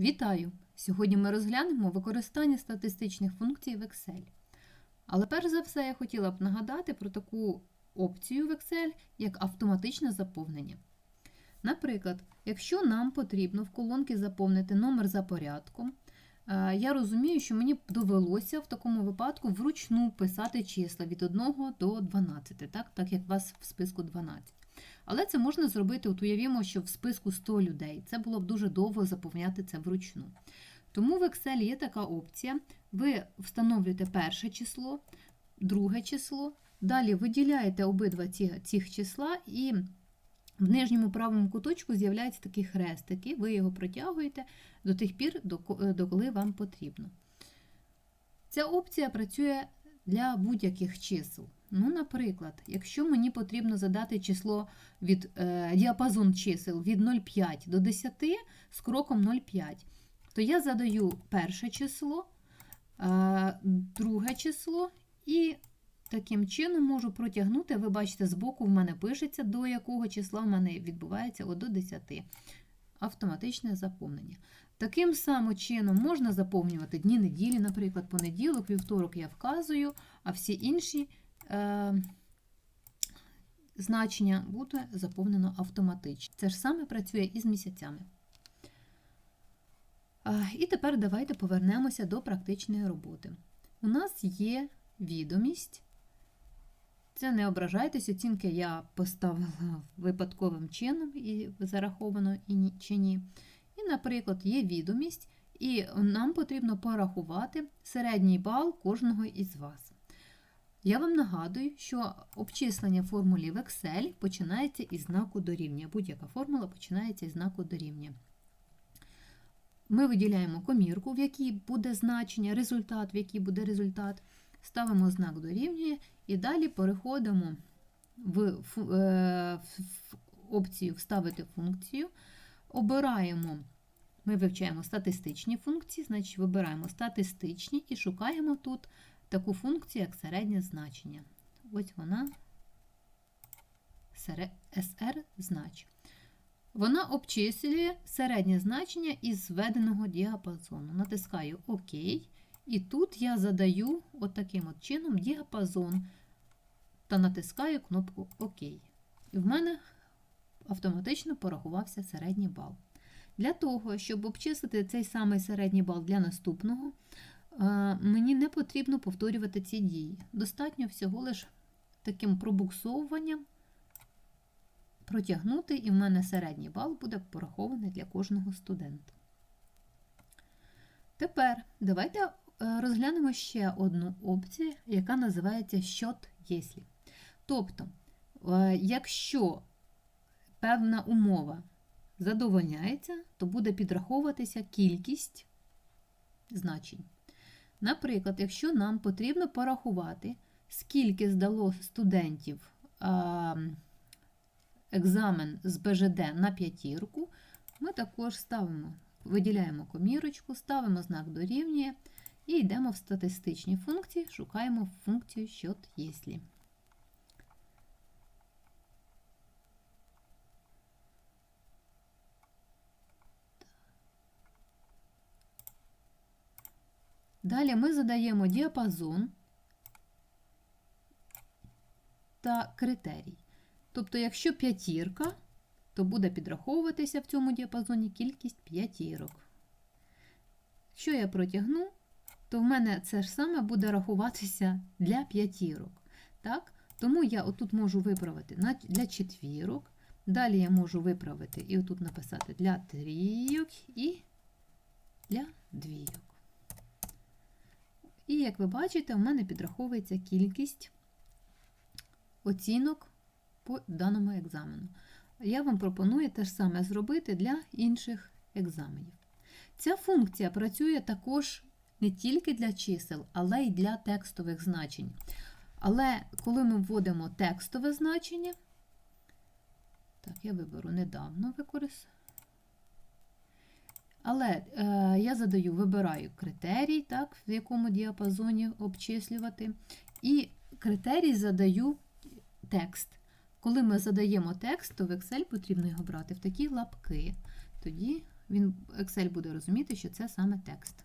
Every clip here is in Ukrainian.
Вітаю! Сьогодні ми розглянемо використання статистичних функцій в Excel. Але перш за все я хотіла б нагадати про таку опцію в Excel, як автоматичне заповнення. Наприклад, якщо нам потрібно в колонки заповнити номер за порядком, е, я розумію, що мені довелося в такому випадку вручну писати числа від 1 до 12, так, так як у вас в списку 12. Але це можна зробити, от уявімо, що в списку 100 людей. Це було б дуже довго заповняти це вручну. Тому в Excel є така опція. Ви встановлюєте перше число, друге число, далі виділяєте обидва ці, цих числа, і в нижньому правому куточку з'являється такий хрестик, і ви його протягуєте до тих пір, коли вам потрібно. Ця опція працює для будь-яких чисел. Ну, Наприклад, якщо мені потрібно задати число від е, діапазон чисел від 0,5 до 10 з кроком 0,5, то я задаю перше число, е, друге число і таким чином можу протягнути, ви бачите, збоку в мене пишеться, до якого числа в мене відбувається от до 10. Автоматичне заповнення. Таким самим чином можна заповнювати дні неділі, наприклад, понеділок, вівторок я вказую, а всі інші е, значення буде заповнено автоматично. Це ж саме працює і з місяцями. Е, і тепер давайте повернемося до практичної роботи. У нас є відомість. Це не ображайтесь, оцінки я поставила випадковим чином, і зараховано і чи ні. І, наприклад, є відомість, і нам потрібно порахувати середній бал кожного із вас. Я вам нагадую, що обчислення формулі в Excel починається із знаку дорівнює. Будь-яка формула починається із знаку дорівнює. Ми виділяємо комірку, в якій буде значення, результат, в якій буде результат. Ставимо знак дорівнює і далі переходимо в, в, е, в опцію Вставити функцію. Обираємо, ми вивчаємо статистичні функції, значить вибираємо статистичні і шукаємо тут таку функцію, як середнє значення. Ось вона SR знач. Вона обчислює середнє значення із зведеного діапазону. Натискаю ОК. І тут я задаю от таким от чином діапазон та натискаю кнопку ОК. І в мене автоматично порахувався середній бал. Для того, щоб обчислити цей самий середній бал для наступного, мені не потрібно повторювати ці дії. Достатньо всього лиш таким пробуксовуванням протягнути, і в мене середній бал буде порахований для кожного студента. Тепер давайте е, розглянемо ще одну опцію, яка називається «Щот єслі». Тобто, е, якщо певна умова задовольняється, то буде підраховуватися кількість значень. Наприклад, якщо нам потрібно порахувати, скільки здало студентів екзамен з БЖД на п'ятірку, ми також ставимо, виділяємо комірочку, ставимо знак дорівнює і йдемо в статистичні функції, шукаємо функцію «Счет єслі». Далі ми задаємо діапазон та критерій. Тобто, якщо п'ятірка, то буде підраховуватися в цьому діапазоні кількість п'ятірок. Якщо я протягну, то в мене це ж саме буде рахуватися для п'ятірок. Так? Тому я отут можу виправити для четвірок. Далі я можу виправити і отут написати для трійок і для двійок. І, як ви бачите, у мене підраховується кількість оцінок по даному екзамену. Я вам пропоную те ж саме зробити для інших екзаменів. Ця функція працює також не тільки для чисел, але й для текстових значень. Але коли ми вводимо текстове значення, так, я виберу недавно використовую. Але е, я задаю, вибираю критерій, так, в якому діапазоні обчислювати. І критерій задаю текст. Коли ми задаємо текст, то в Excel потрібно його брати в такі лапки. Тоді він Excel буде розуміти, що це саме текст.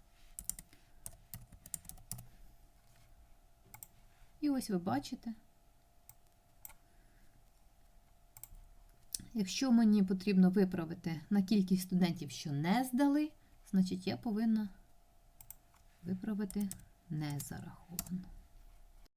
І ось ви бачите. Якщо мені потрібно виправити на кількість студентів, що не здали, значить я повинна виправити не зараховано.